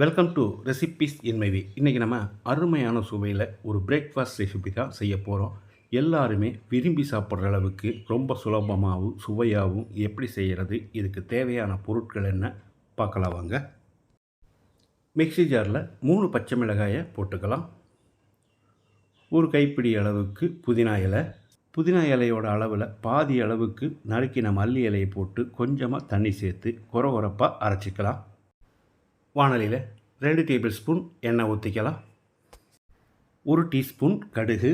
Welcome to recipes இன் மைவி இன்றைக்கி நம்ம அருமையான சுவையில் ஒரு பிரேக்ஃபாஸ்ட் ரெசிபி தான் செய்ய போகிறோம் எல்லாருமே விரும்பி சாப்பிட்ற அளவுக்கு ரொம்ப சுலபமாகவும் சுவையாகவும் எப்படி செய்கிறது இதுக்கு தேவையான பொருட்கள் என்ன பார்க்கலாம் வாங்க. மிக்ஸி ஜாரில் மூணு பச்சை மிளகாயை போட்டுக்கலாம். ஒரு கைப்பிடி அளவுக்கு புதினா இலை. புதினா இலையோட அளவில் பாதி அளவுக்கு நறுக்கின மல்லி இலையை போட்டு கொஞ்சமாக தண்ணி சேர்த்து குறை குறப்பாக அரைச்சிக்கலாம். வானலியில் ரெண்டு டேபிள் ஸ்பூன் எண்ணெய் ஊற்றிக்கலாம் ஒரு டீஸ்பூன் கடுகு.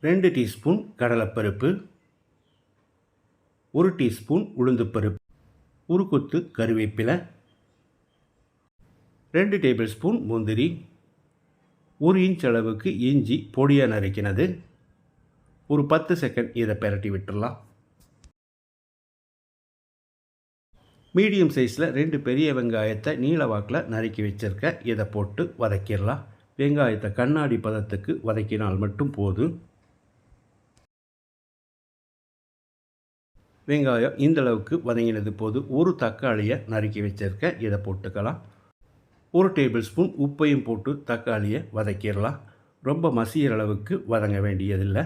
ரெண்டு டீஸ்பூன் கடலைப்பருப்பு. ஒரு டீஸ்பூன் உளுந்துப்பருப்பு. ஒரு கொத்து கருவேப்பிலை. ரெண்டு டேபிள் ஸ்பூன் முந்திரி. ஒரு இன்ச் அளவுக்கு இஞ்சி பொடியாக நறுக்கினது. ஒரு பத்து செகண்ட் இதை பெரட்டி விட்டுடலாம் மீடியம் சைஸில் ரெண்டு பெரிய வெங்காயத்தை நீல வாக்கில் நறுக்கி வச்சுருக்க. இதை போட்டு வதக்கிடலாம். வெங்காயத்தை கண்ணாடி பதத்துக்கு வதக்கினால் மட்டும் போதும். வெங்காயம் இந்தளவுக்கு வதங்கினது போது ஒரு தக்காளியை நறுக்கி வச்சுருக்க. இதை போட்டுக்கலாம். ஒரு டேபிள் ஸ்பூன் உப்பையும் போட்டு தக்காளியை வதக்கிடலாம். ரொம்ப மசிகிற அளவுக்கு வதங்க வேண்டியதில்லை.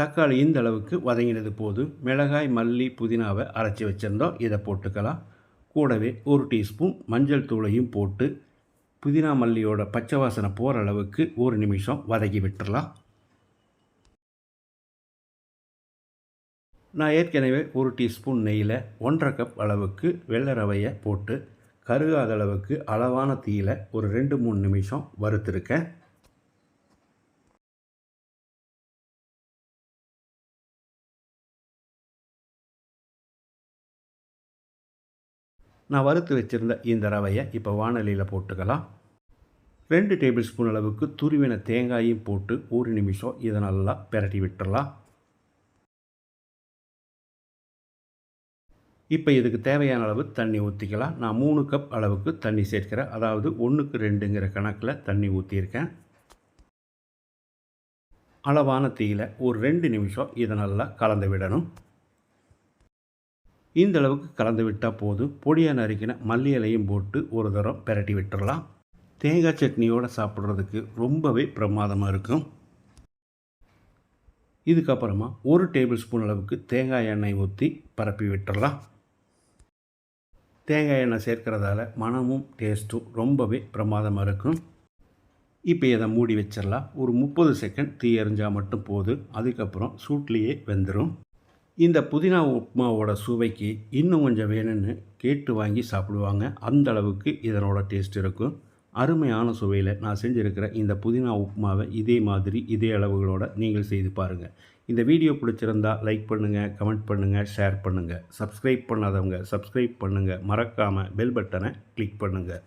தக்காளி இந்த அளவுக்கு வதங்கினது போதும் மிளகாய் மல்லி புதினாவை அரைச்சி வச்சுருந்தோம். இதை போட்டுக்கலாம். கூடவே ஒரு டீஸ்பூன் மஞ்சள் தூளையும் போட்டு புதினா மல்லியோட பச்சை வாசனை போகிற அளவுக்கு ஒரு நிமிஷம் வதக்கி விட்டுறலாம். நான் ஏற்கனவே ஒரு டீஸ்பூன் நெய்யில் ஒன்றரை கப் அளவுக்கு வெள்ளை ரவையை போட்டு கருகாத அளவுக்கு அளவான தீயில் ஒரு ரெண்டு மூணு நிமிஷம் வறுத்துருக்கேன். நான் வறுத்து வச்சுருந்த இந்த ரவையை இப்போ வானலியில் போட்டுக்கலாம். ரெண்டு டேபிள் ஸ்பூன் அளவுக்கு துருவின தேங்காயும் போட்டு ஒரு நிமிஷம் இதை நல்லா பெரட்டி விட்டுடலாம் இப்போ இதுக்கு தேவையான அளவு தண்ணி ஊற்றிக்கலாம் நான் மூணு கப் அளவுக்கு தண்ணி சேர்க்கிறேன். அதாவது ஒன்றுக்கு ரெண்டுங்கிற கணக்கில் தண்ணி ஊற்றியிருக்கேன் அளவான தீயில் ஒரு ரெண்டு நிமிஷம் இதை நல்லா கலந்து விடணும். இந்த அளவுக்கு கலந்து விட்டால் போதும் பொடியாக நறுக்கின மல்லி இலையும் போட்டு ஒரு தரம் பெரட்டி விட்டுடலாம் தேங்காய் சட்னியோடு சாப்பிட்றதுக்கு ரொம்பவே பிரமாதமாக இருக்கும். இதுக்கப்புறமா ஒரு டேபிள் ஸ்பூன் அளவுக்கு தேங்காய் எண்ணெய் ஊற்றி பரப்பி விட்டுடலாம் தேங்காய் எண்ணெய் சேர்க்கிறதால மனமும் டேஸ்ட்டும் ரொம்பவே பிரமாதமாக இருக்கும். இப்போ இதை மூடி வச்சிடலாம் ஒரு முப்பது செகண்ட் தீ எறிஞ்சால் மட்டும் போதும் அதுக்கப்புறம் சூட்லேயே வெந்துடும் இந்த புதினா உப்புமாவோட சுவைக்கு இன்னும் கொஞ்சம் வேணும்னு கேட்டு வாங்கி சாப்பிடுவாங்க. அந்த அளவுக்கு இதனோட டேஸ்ட் இருக்கும். அருமையான சுவையில் நான் செஞ்சுருக்கிற இந்த புதினா உப்புமாவை இதே மாதிரி இதே அளவுகளோடு நீங்கள் செய்து பாருங்கள் இந்த வீடியோ பிடிச்சிருந்தா லைக் பண்ணுங்கள் கமெண்ட் பண்ணுங்கள் ஷேர் பண்ணுங்கள் சப்ஸ்கிரைப் பண்ணாதவங்க சப்ஸ்கிரைப் பண்ணுங்கள் மறக்காமல் பெல் பட்டனை கிளிக் பண்ணுங்கள்